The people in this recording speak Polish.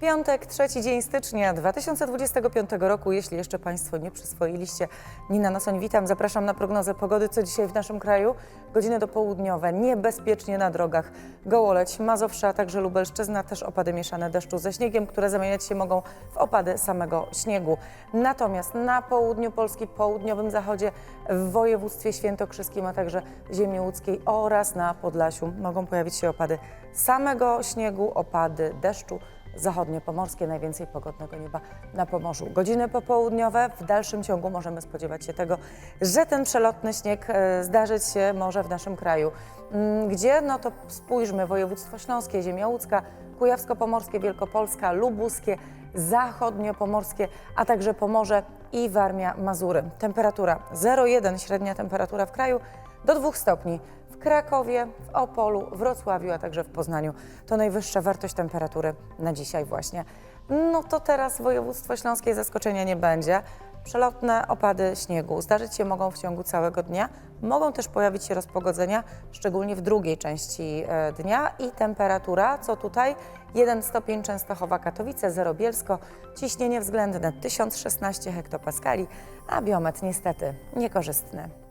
Piątek, trzeci dzień stycznia 2025 roku. Jeśli jeszcze Państwo nie przyswoiliście, Nina Nosoń, witam. Zapraszam na prognozę pogody, co dzisiaj w naszym kraju. Godziny dopołudniowe, niebezpiecznie na drogach. Gołoleć, Mazowsza, a także Lubelszczyzna, też opady mieszane deszczu ze śniegiem, które zamieniać się mogą w opady samego śniegu. Natomiast na południu Polski, południowym zachodzie, w województwie świętokrzyskim, a także ziemi łódzkiej oraz na Podlasiu mogą pojawić się opady samego śniegu, opady deszczu zachodnio-pomorskie, najwięcej pogodnego nieba na Pomorzu. Godziny popołudniowe, w dalszym ciągu możemy spodziewać się tego, że ten przelotny śnieg e, zdarzyć się może w naszym kraju. Mm, Gdzie? No to spójrzmy, województwo śląskie, ziemia łódzka, kujawsko-pomorskie, wielkopolska, lubuskie, zachodnio-pomorskie, a także Pomorze i Warmia, Mazury. Temperatura 0,1, średnia temperatura w kraju, do 2 stopni. Krakowie, w Opolu, Wrocławiu, a także w Poznaniu. To najwyższa wartość temperatury na dzisiaj właśnie. No to teraz województwo śląskie zaskoczenia nie będzie. Przelotne opady śniegu zdarzyć się mogą w ciągu całego dnia. Mogą też pojawić się rozpogodzenia, szczególnie w drugiej części e, dnia i temperatura, co tutaj 1 stopień Częstochowa Katowice, 0 Bielsko, ciśnienie względne 1016 hektopaskali, a biometr niestety niekorzystny.